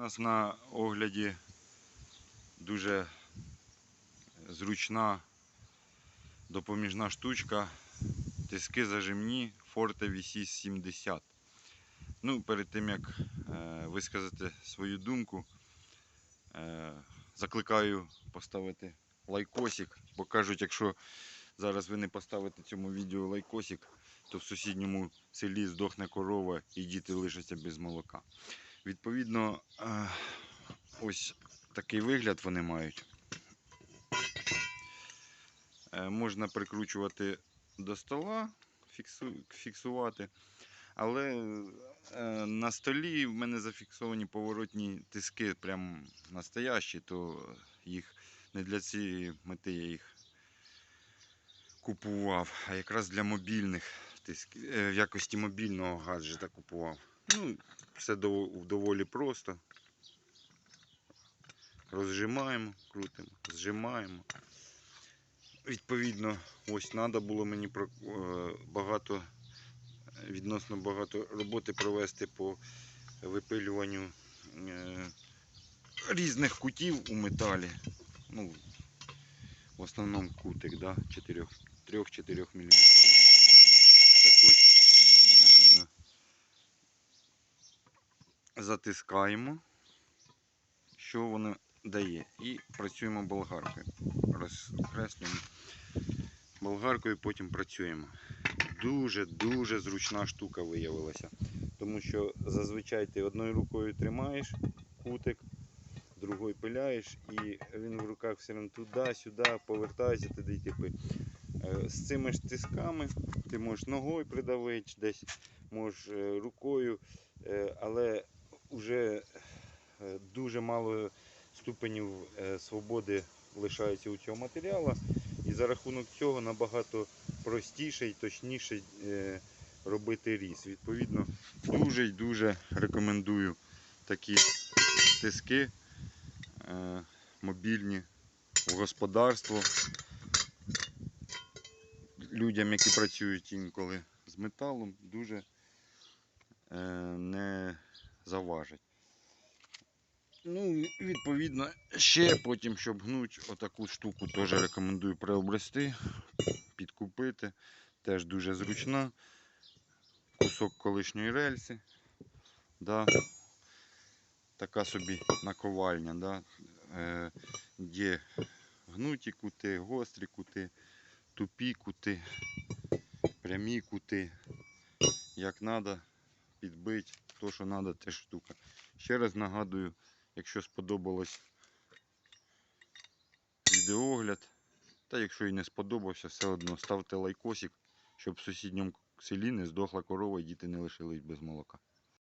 нас на огляді дуже зручна допоміжна штучка. Тиски зажимні Forte VC 70. Ну, перед тим як е, висказати свою думку, е, закликаю поставити лайкосик, бо кажуть, якщо зараз ви не поставите цьому відео лайкосик, то в сусідньому селі здохне корова і діти лишаться без молока. Відповідно, е, ось такий вигляд вони мають. Е, Можна прикручувати до стола, фіксувати. Але е, на столі в мене зафіксовані поворотні тиски, прям настоящі, то їх не для цієї мети я їх купував, а якраз для мобільних тисків, в якості мобільного гаджета купував. Ну, все доволі просто. Розжимаємо, крутимо, зжимаємо. Відповідно, ось треба було мені е, багато, відносно багато роботи провести по випилюванню е, різних кутів у металі. Ну, в основному кутик, да, 3-4 мм. Так ось, е, затискаємо, що воно дає. І працюємо болгаркою. Розкреслюємо болгаркою, потім працюємо. Дуже-дуже зручна штука виявилася. Тому що зазвичай ти одною рукою тримаєш кутик, другою пиляєш, і він в руках все одно туди-сюди, повертається туди. Типи. Е, З цими ж тисками ти можеш ногою придавити, десь можеш е, рукою, е, але вже е, дуже мало ступенів е, свободи лишається у цього матеріалу. І за рахунок цього набагато простіше і точніше е, робити різ. Відповідно, дуже і дуже рекомендую такі тиски мобільні в господарство. Людям, які працюють інколи з металом, дуже не заважать. Ну, відповідно, ще потім, щоб гнуть, отаку штуку теж рекомендую приобрести, підкупити. Теж дуже зручна. Кусок колишньої рельси. Да. Така собі наковальня. Да. Е, є гнуті кути, гострі кути, тупі кути, прямі кути. Як треба, підбити, то що треба, те штука. Ще раз нагадую, якщо сподобалось відеогляд, та якщо і не сподобався, все одно ставте лайкосик, щоб в сусідньому селі не здохла корова і діти не лишились без молока.